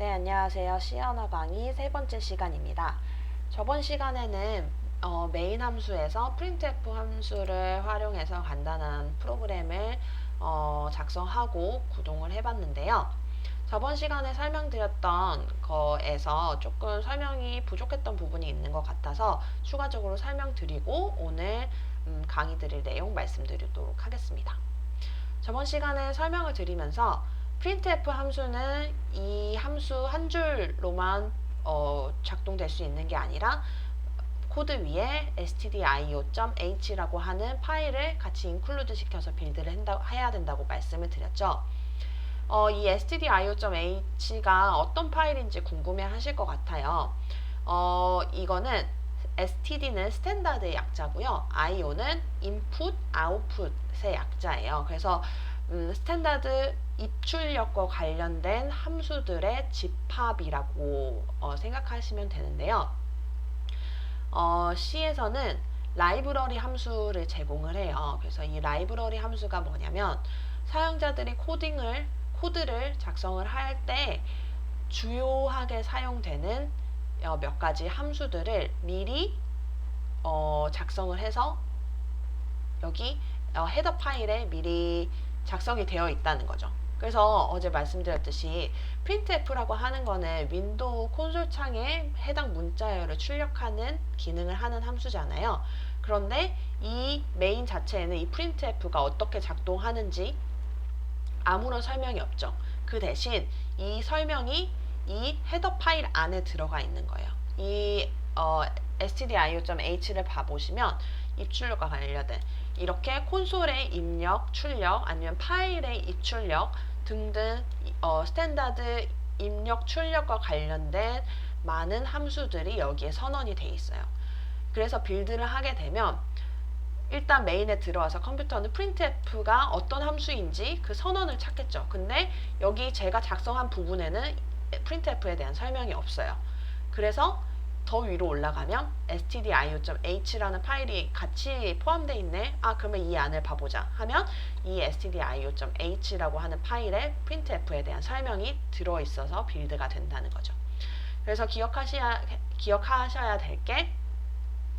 네, 안녕하세요. 시언어 강의 세 번째 시간입니다. 저번 시간에는 어, 메인 함수에서 printf 함수를 활용해서 간단한 프로그램을 어, 작성하고 구동을 해봤는데요. 저번 시간에 설명드렸던 거에서 조금 설명이 부족했던 부분이 있는 것 같아서 추가적으로 설명드리고 오늘 음, 강의 드릴 내용 말씀드리도록 하겠습니다. 저번 시간에 설명을 드리면서 printf 함수는 이 함수 한 줄로만 어, 작동될 수 있는 게 아니라 코드 위에 stdio.h라고 하는 파일을 같이 인클루드 시켜서 빌드를 한다, 해야 된다고 말씀을 드렸죠. 어, 이 stdio.h가 어떤 파일인지 궁금해 하실 것 같아요. 어, 이거는 std는 스탠다드의 약자고요. io는 input, output의 약자예요. 그래서 음, 스탠다드 입출력과 관련된 함수들의 집합이라고 어, 생각하시면 되는데요. 어, C에서는 라이브러리 함수를 제공을 해요. 그래서 이 라이브러리 함수가 뭐냐면 사용자들이 코딩을 코드를 작성을 할 때 주요하게 사용되는 어, 몇 가지 함수들을 미리 어, 작성을 해서 여기 어, 헤더 파일에 미리 작성이 되어 있다는 거죠. 그래서 어제 말씀드렸듯이 printf라고 하는 거는 윈도우 콘솔 창에 해당 문자열을 출력하는 기능을 하는 함수잖아요. 그런데 이 메인 자체에는 이 printf가 어떻게 작동하는지 아무런 설명이 없죠. 그 대신 이 설명이 이 헤더 파일 안에 들어가 있는 거예요. 이 어, stdio.h를 봐보시면 입출력과 관련된 이렇게 콘솔의 입력, 출력 아니면 파일의 입출력 등등 어, 스탠다드 입력, 출력과 관련된 많은 함수들이 여기에 선언이 돼 있어요. 그래서 빌드를 하게 되면 일단 메인에 들어와서 컴퓨터는 printf가 어떤 함수인지 그 선언을 찾겠죠. 근데 여기 제가 작성한 부분에는 printf에 대한 설명이 없어요. 그래서 더 위로 올라가면 stdio.h라는 파일이 같이 포함되어 있네. 아 그러면 이 안을 봐보자 하면 이 stdio.h라고 하는 파일에 printf에 대한 설명이 들어있어서 빌드가 된다는 거죠. 그래서 기억하셔야, 기억하셔야 될 게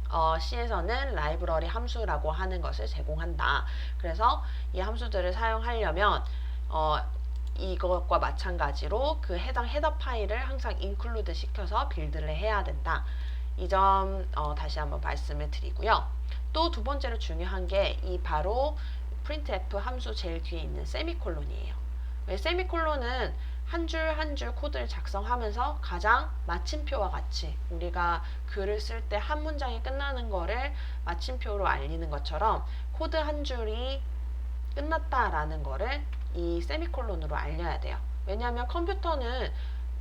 어, C에서는 라이브러리 함수라고 하는 것을 제공한다. 그래서 이 함수들을 사용하려면 어, 이것과 마찬가지로 그 해당 헤더 파일을 항상 인클루드 시켜서 빌드를 해야 된다. 이점 어, 다시 한번 말씀을 드리고요. 또 두 번째로 중요한 게 이 바로 printf 함수 제일 뒤에 있는 세미콜론이에요. 왜 세미콜론은 한 줄 한줄 코드를 작성하면서 가장 마침표와 같이 우리가 글을 쓸 때 한 문장이 끝나는 거를 마침표로 알리는 것처럼 코드 한 줄이 끝났다라는 거를 이 세미콜론으로 알려야 돼요. 왜냐하면 컴퓨터는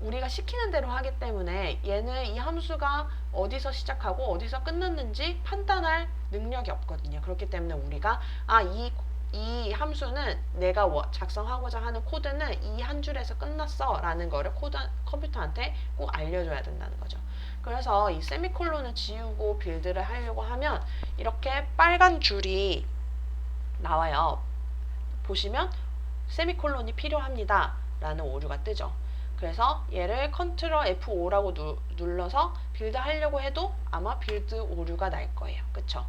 우리가 시키는 대로 하기 때문에 얘는 이 함수가 어디서 시작하고 어디서 끝났는지 판단할 능력이 없거든요. 그렇기 때문에 우리가 아, 이, 이 함수는 내가 작성하고자 하는 코드는 이 한 줄에서 끝났어 라는 거를 코드, 컴퓨터한테 꼭 알려줘야 된다는 거죠. 그래서 이 세미콜론을 지우고 빌드를 하려고 하면 이렇게 빨간 줄이 나와요. 보시면 세미콜론이 필요합니다. 라는 오류가 뜨죠. 그래서 얘를 컨트롤 F5라고 누, 눌러서 빌드 하려고 해도 아마 빌드 오류가 날 거예요. 그쵸?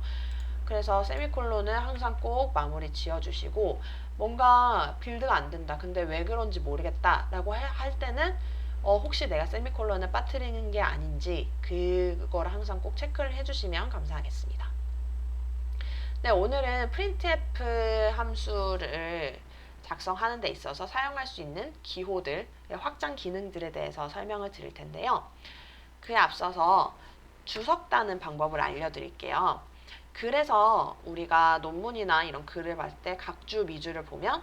그래서 세미콜론은 항상 꼭 마무리 지어주시고 뭔가 빌드가 안 된다. 근데 왜 그런지 모르겠다. 라고 할 때는 어, 혹시 내가 세미콜론을 빠뜨리는 게 아닌지 그거를 항상 꼭 체크를 해주시면 감사하겠습니다. 네, 오늘은 printf 함수를 작성하는 데 있어서 사용할 수 있는 기호들, 확장 기능들에 대해서 설명을 드릴 텐데요. 그에 앞서서 주석다는 방법을 알려드릴게요. 그래서 우리가 논문이나 이런 글을 봤을 때 각주 미주를 보면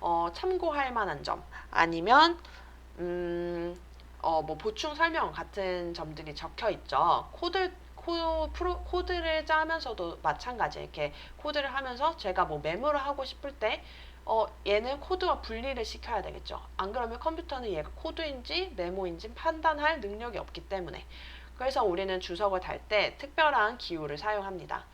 어, 참고할 만한 점 아니면 음, 어, 뭐 보충 설명 같은 점들이 적혀 있죠. 코드 코, 프로, 코드를 짜면서도 마찬가지 이렇게 코드를 하면서 제가 뭐 메모를 하고 싶을 때 어, 얘는 코드와 분리를 시켜야 되겠죠. 안 그러면 컴퓨터는 얘가 코드인지 메모인지 판단할 능력이 없기 때문에. 그래서 우리는 주석을 달 때 특별한 기호를 사용합니다.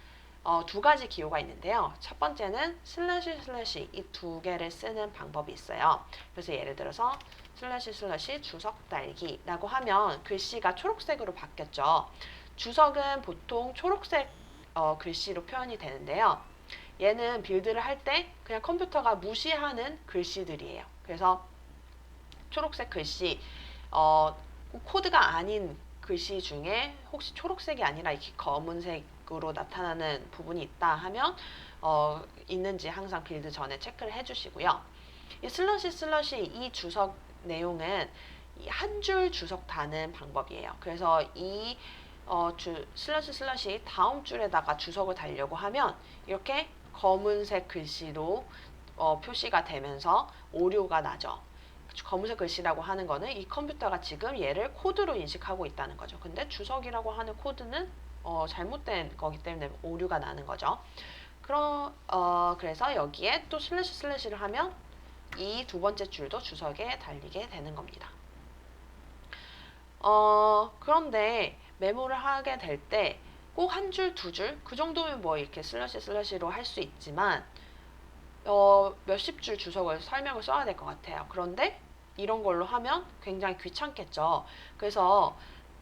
어, 두 가지 기호가 있는데요. 첫 번째는 슬래시 슬래시 이 두 개를 쓰는 방법이 있어요. 그래서 예를 들어서 슬래시 슬래시 주석 달기라고 하면 글씨가 초록색으로 바뀌었죠. 주석은 보통 초록색 어, 글씨로 표현이 되는데요. 얘는 빌드를 할 때 그냥 컴퓨터가 무시하는 글씨들이에요. 그래서 초록색 글씨, 어, 코드가 아닌 글씨 중에 혹시 초록색이 아니라 이렇게 검은색으로 나타나는 부분이 있다 하면 어, 있는지 항상 빌드 전에 체크를 해주시고요. 이 슬러시 슬러시 이 주석 내용은 한 줄 주석 다는 방법이에요. 그래서 이 어, 주, 슬러시 슬러시 다음 줄에다가 주석을 달려고 하면 이렇게 검은색 글씨로 어, 표시가 되면서 오류가 나죠. 검은색 글씨라고 하는 거는 이 컴퓨터가 지금 얘를 코드로 인식하고 있다는 거죠. 근데 주석이라고 하는 코드는 어, 잘못된 거기 때문에 오류가 나는 거죠. 그러, 어, 그래서 여기에 또 슬래시 슬래시를 하면 이 두 번째 줄도 주석에 달리게 되는 겁니다. 어, 그런데 메모를 하게 될 때 꼭 한 줄, 두 줄, 그 정도면 뭐 이렇게 슬러시 슬러시로 할 수 있지만 어, 몇십 줄 주석을 설명을 써야 될 것 같아요. 그런데 이런 걸로 하면 굉장히 귀찮겠죠. 그래서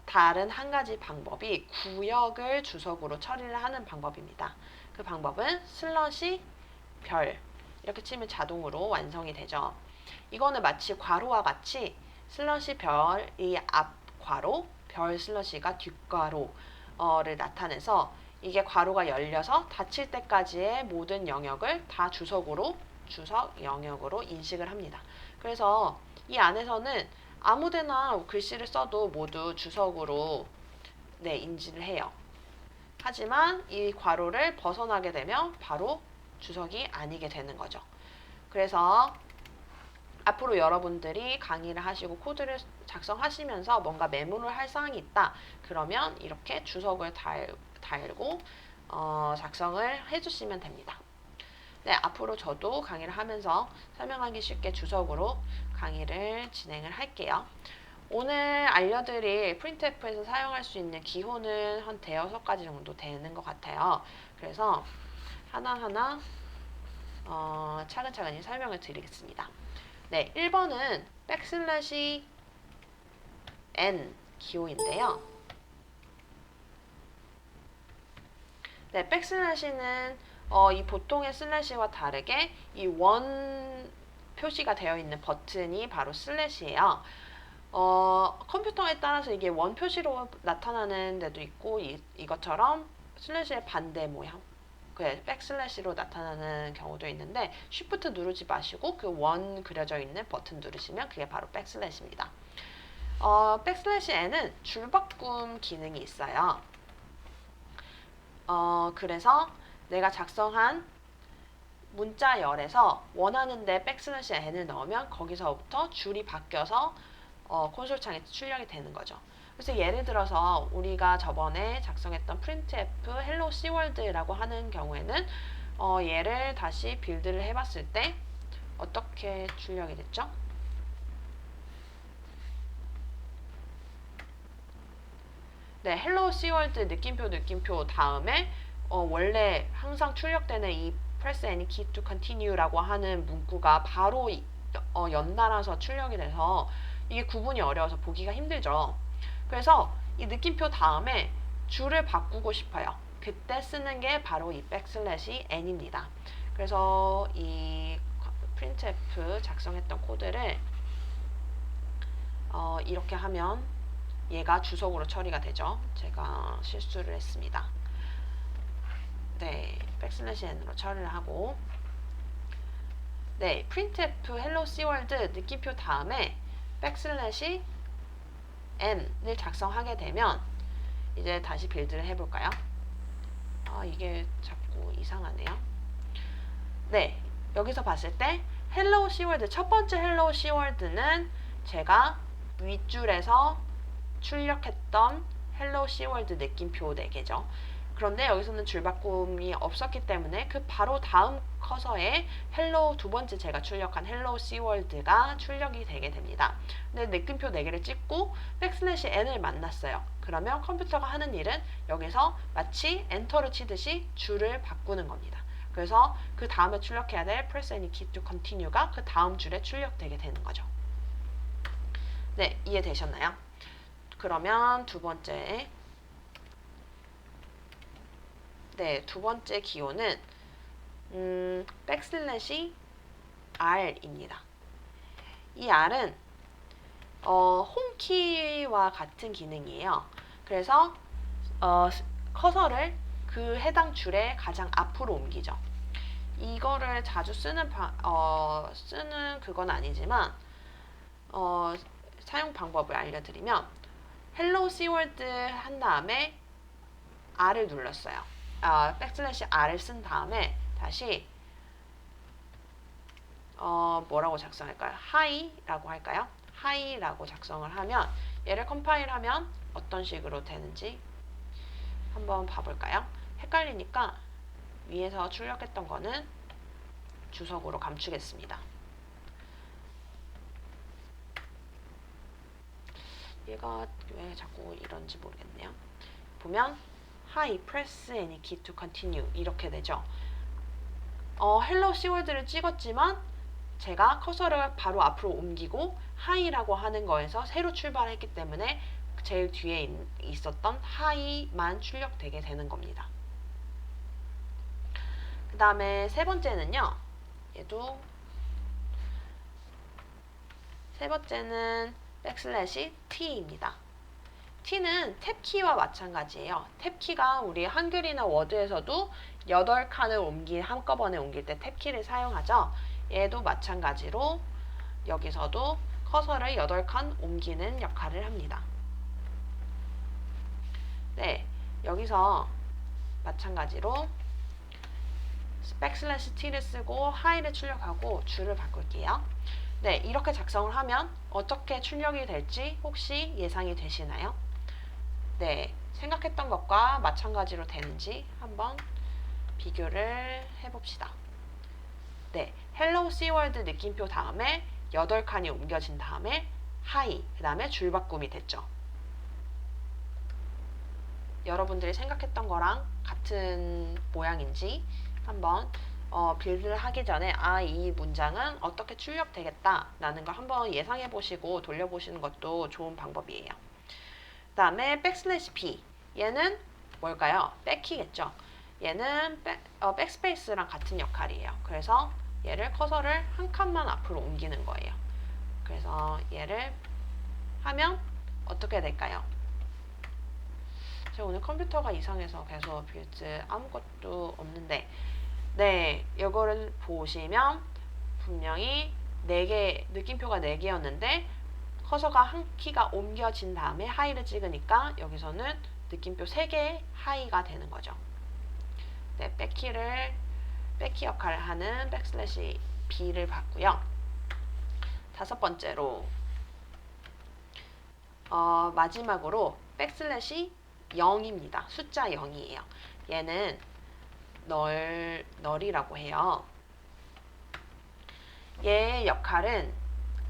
다른 한 가지 방법이 구역을 주석으로 처리를 하는 방법입니다. 그 방법은 슬러시 별 이렇게 치면 자동으로 완성이 되죠. 이거는 마치 괄호와 같이 슬러시 별이 앞 괄호, 별 슬러시가 뒷괄호 를 나타내서 이게 괄호가 열려서 닫힐 때까지의 모든 영역을 다 주석으로 주석 영역으로 인식을 합니다. 그래서 이 안에서는 아무데나 글씨를 써도 모두 주석으로 네, 인지를 해요. 하지만 이 괄호를 벗어나게 되면 바로 주석이 아니게 되는 거죠. 그래서 앞으로 여러분들이 강의를 하시고 코드를 작성하시면서 뭔가 메모를 할 사항이 있다. 그러면 이렇게 주석을 달, 달고 어, 작성을 해주시면 됩니다. 네, 앞으로 저도 강의를 하면서 설명하기 쉽게 주석으로 강의를 진행을 할게요. 오늘 알려드릴 프린트F에서 사용할 수 있는 기호는 한 대여섯 가지 정도 되는 것 같아요. 그래서 하나하나 어, 차근차근히 설명을 드리겠습니다. 네, 1번은 백슬래시 n 기호인데요. 네, 백슬래시는 어, 이 보통의 슬래시와 다르게 이 원 표시가 되어 있는 버튼이 바로 슬래시예요. 어, 컴퓨터에 따라서 이게 원 표시로 나타나는 데도 있고 이, 이것처럼 슬래시의 반대 모양 그 백슬래시로 나타나는 경우도 있는데 쉬프트 누르지 마시고 그 원 그려져 있는 버튼 누르시면 그게 바로 백슬래시입니다. 어, 백슬래시 n은 줄바꿈 기능이 있어요. 어, 그래서 내가 작성한 문자열에서 원하는데 백슬래시 n을 넣으면 거기서부터 줄이 바뀌어서 어, 콘솔 창에 출력이 되는 거죠. 그래서 예를 들어서 우리가 저번에 작성했던 printf hello cworld라고 하는 경우에는 어, 얘를 다시 빌드를 해봤을 때 어떻게 출력이 됐죠? 네, hello cworld 느낌표 느낌표 다음에 어, 원래 항상 출력되는 이 press any key to continue라고 하는 문구가 바로 이, 어, 연달아서 출력이 돼서 이게 구분이 어려워서 보기가 힘들죠. 그래서 이 느낌표 다음에 줄을 바꾸고 싶어요. 그때 쓰는 게 바로 이 백슬래시 n입니다. 그래서 이 printf 작성했던 코드를 어, 이렇게 하면 얘가 주석으로 처리가 되죠. 제가 실수를 했습니다. 네, 백슬래시 n으로 처리를 하고 네, printf hello cworld 느낌표 다음에 백슬래시 n을 작성하게 되면 이제 다시 빌드를 해볼까요? 아 이게 자꾸 이상하네요. 네, 여기서 봤을 때 hello cworld 첫 번째 hello cworld는 제가 윗줄에서 출력했던 hello cworld 느낌표 4개죠. 그런데 여기서는 줄바꿈이 없었기 때문에 그 바로 다음 커서에 헬로 두 번째 제가 출력한 헬로 시월드가 출력이 되게 됩니다. 근데 느낌표 4개를 찍고 백슬래시 n을 만났어요. 그러면 컴퓨터가 하는 일은 여기서 마치 엔터를 치듯이 줄을 바꾸는 겁니다. 그래서 그 다음에 출력해야 될 press any key to continue가 그 다음 줄에 출력되게 되는 거죠. 네, 이해되셨나요? 그러면 두 번째 네, 두 번째 기호는 음, 백슬래시 R입니다. 이 R은 어, 홈키와 같은 기능이에요. 그래서 어, 커서를 그 해당 줄에 가장 앞으로 옮기죠. 이거를 자주 쓰는 바, 어, 쓰는 그건 아니지만 어, 사용 방법을 알려드리면 시월드 한 다음에 R을 눌렀어요. 어, 백슬래시 R을 쓴 다음에 다시 어, 뭐라고 작성할까요? 하이라고 할까요? 하이라고 작성을 하면 얘를 컴파일하면 어떤 식으로 되는지 한번 봐볼까요? 헷갈리니까 위에서 출력했던 거는 주석으로 감추겠습니다. 얘가 왜 자꾸 이런지 모르겠네요. 보면 Hi, press any key to continue 이렇게 되죠. 어, 헬로 시월드를 찍었지만 제가 커서를 바로 앞으로 옮기고 Hi라고 하는 거에서 새로 출발했기 때문에 제일 뒤에 있, 있었던 Hi만 출력되게 되는 겁니다. 그 다음에 세 번째는요. 얘도 세 번째는 백슬래시 T입니다. T는 탭키와 마찬가지예요. 탭키가 우리 한글이나 워드에서도 8칸을 옮기 한꺼번에 옮길 때 탭키를 사용하죠. 얘도 마찬가지로 여기서도 커서를 8칸 옮기는 역할을 합니다. 네, 여기서 마찬가지로 백슬래시 t를 쓰고 하이를 출력하고 줄을 바꿀게요. 네, 이렇게 작성을 하면 어떻게 출력이 될지 혹시 예상이 되시나요? 네, 생각했던 것과 마찬가지로 되는지 한번 비교를 해봅시다. 네, 헬로우 시월드 느낌표 다음에 8칸이 옮겨진 다음에 하이, 그 다음에 줄바꿈이 됐죠. 여러분들이 생각했던 거랑 같은 모양인지 한번 어, 빌드를 하기 전에 아, 이 문장은 어떻게 출력되겠다라는 걸 한번 예상해 보시고 돌려보시는 것도 좋은 방법이에요. 그 다음에 백슬래시 B 얘는 뭘까요? 백키겠죠. 얘는 백, 어, 백스페이스랑 같은 역할이에요. 그래서 얘를 커서를 한 칸만 앞으로 옮기는 거예요. 그래서 얘를 하면 어떻게 될까요? 제가 오늘 컴퓨터가 이상해서 계속 빌드 아무것도 없는데 네, 이거를 보시면 분명히 4개, 느낌표가 4개였는데 커서가 한 키가 옮겨진 다음에 하이를 찍으니까 여기서는 느낌표 3개의 하이가 되는 거죠. 네, 백키를 백키 역할을 하는 백슬래시 B를 봤고요. 다섯 번째로 어, 마지막으로 백슬래시 0입니다. 숫자 0이에요. 얘는 널, 널이라고 해요. 얘의 역할은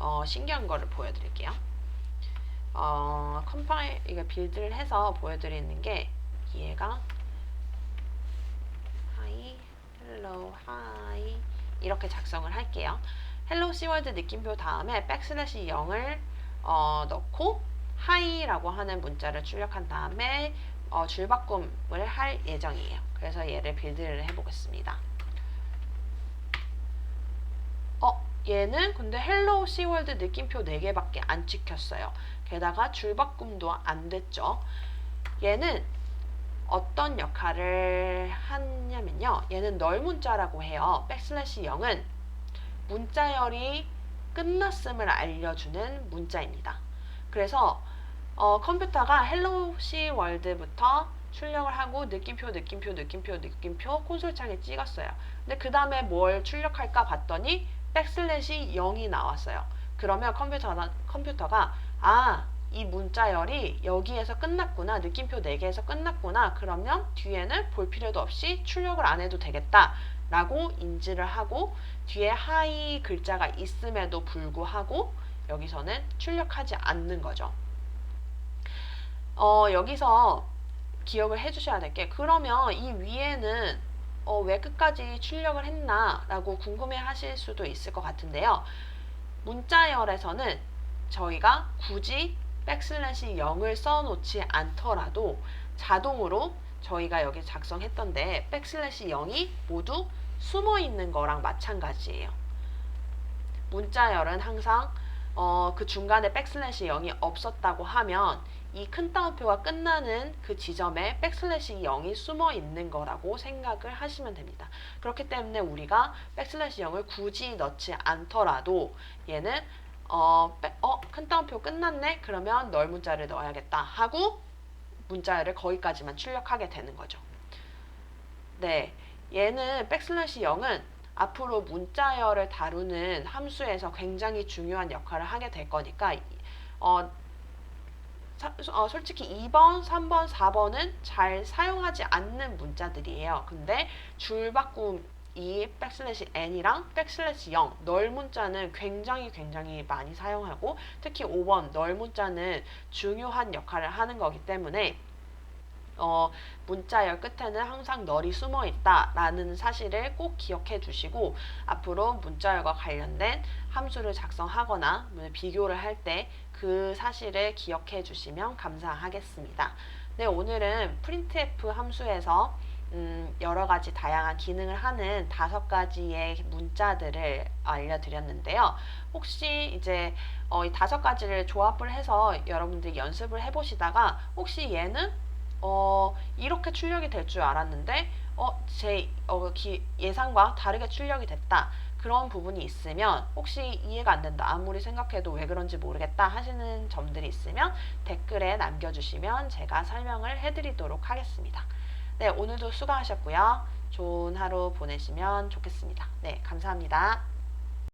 어, 신기한 거를 보여드릴게요. 어, 컴파일, 이거 빌드를 해서 보여드리는 게 얘가 하이, 헬로, 하이 이렇게 작성을 할게요. 헬로 시월드 느낌표 다음에 백슬래시 0을 어, 넣고 하이라고 하는 문자를 출력한 다음에 어, 줄바꿈을 할 예정이에요. 그래서 얘를 빌드를 해보겠습니다. 어, 얘는 근데 헬로우 시월드 느낌표 4개밖에 안 찍혔어요. 게다가 줄바꿈도 안 됐죠. 얘는 어떤 역할을 하냐면요. 얘는 널 문자라고 해요. 백슬래시 0은 문자열이 끝났음을 알려주는 문자입니다. 그래서 어, 컴퓨터가 헬로우 시 월드부터 출력을 하고 느낌표, 느낌표, 느낌표, 느낌표 콘솔 창에 찍었어요. 근데 그 다음에 뭘 출력할까 봤더니 백슬래시 0이 나왔어요. 그러면 컴퓨터가, 컴퓨터가 아, 이 문자열이 여기에서 끝났구나. 느낌표 4개에서 끝났구나. 그러면 뒤에는 볼 필요도 없이 출력을 안 해도 되겠다. 라고 인지를 하고 뒤에 하이 글자가 있음에도 불구하고 여기서는 출력하지 않는 거죠. 어, 여기서 기억을 해 주셔야 될 게 그러면 이 위에는 어, 왜 끝까지 출력을 했나 라고 궁금해 하실 수도 있을 것 같은데요. 문자열에서는 저희가 굳이 백슬래시 0을 써놓지 않더라도 자동으로 저희가 여기 작성했던데 백슬래시 0이 모두 숨어 있는 거랑 마찬가지예요. 문자열은 항상 어, 그 중간에 백슬래시 0이 없었다고 하면 이 큰 따옴표가 끝나는 그 지점에 백슬래시 0이 숨어 있는 거라고 생각을 하시면 됩니다. 그렇기 때문에 우리가 백슬래시 0을 굳이 넣지 않더라도 얘는 어, 백- 어, 큰 따옴표 끝났네? 그러면 널 문자를 넣어야겠다 하고 문자를 거기까지만 출력하게 되는 거죠. 네, 얘는 백슬래시 0은 앞으로 문자열을 다루는 함수에서 굉장히 중요한 역할을 하게 될 거니까 어, 사- 어, 솔직히 2번, 3번, 4번은 잘 사용하지 않는 문자들이에요. 근데 줄 바꿈 이 백슬래시 n이랑 백슬래시 0 널 문자는 굉장히 굉장히 많이 사용하고 특히 5번 널 문자는 중요한 역할을 하는 거기 때문에 어, 문자열 끝에는 항상 널이 숨어 있다라는 사실을 꼭 기억해 주시고 앞으로 문자열과 관련된 함수를 작성하거나 뭐 비교를 할 때 그 사실을 기억해 주시면 감사하겠습니다. 네, 오늘은 printf 함수에서 음, 여러 가지 다양한 기능을 하는 다섯 가지의 문자들을 알려드렸는데요. 혹시 이제 어, 이 다섯 가지를 조합을 해서 여러분들이 연습을 해보시다가 혹시 얘는 어, 이렇게 출력이 될 줄 알았는데 어, 제 어, 기- 예상과 다르게 출력이 됐다. 그런 부분이 있으면 혹시 이해가 안 된다. 아무리 생각해도 왜 그런지 모르겠다 하시는 점들이 있으면 댓글에 남겨주시면 제가 설명을 해드리도록 하겠습니다. 네, 오늘도 수고하셨고요. 좋은 하루 보내시면 좋겠습니다. 네, 감사합니다.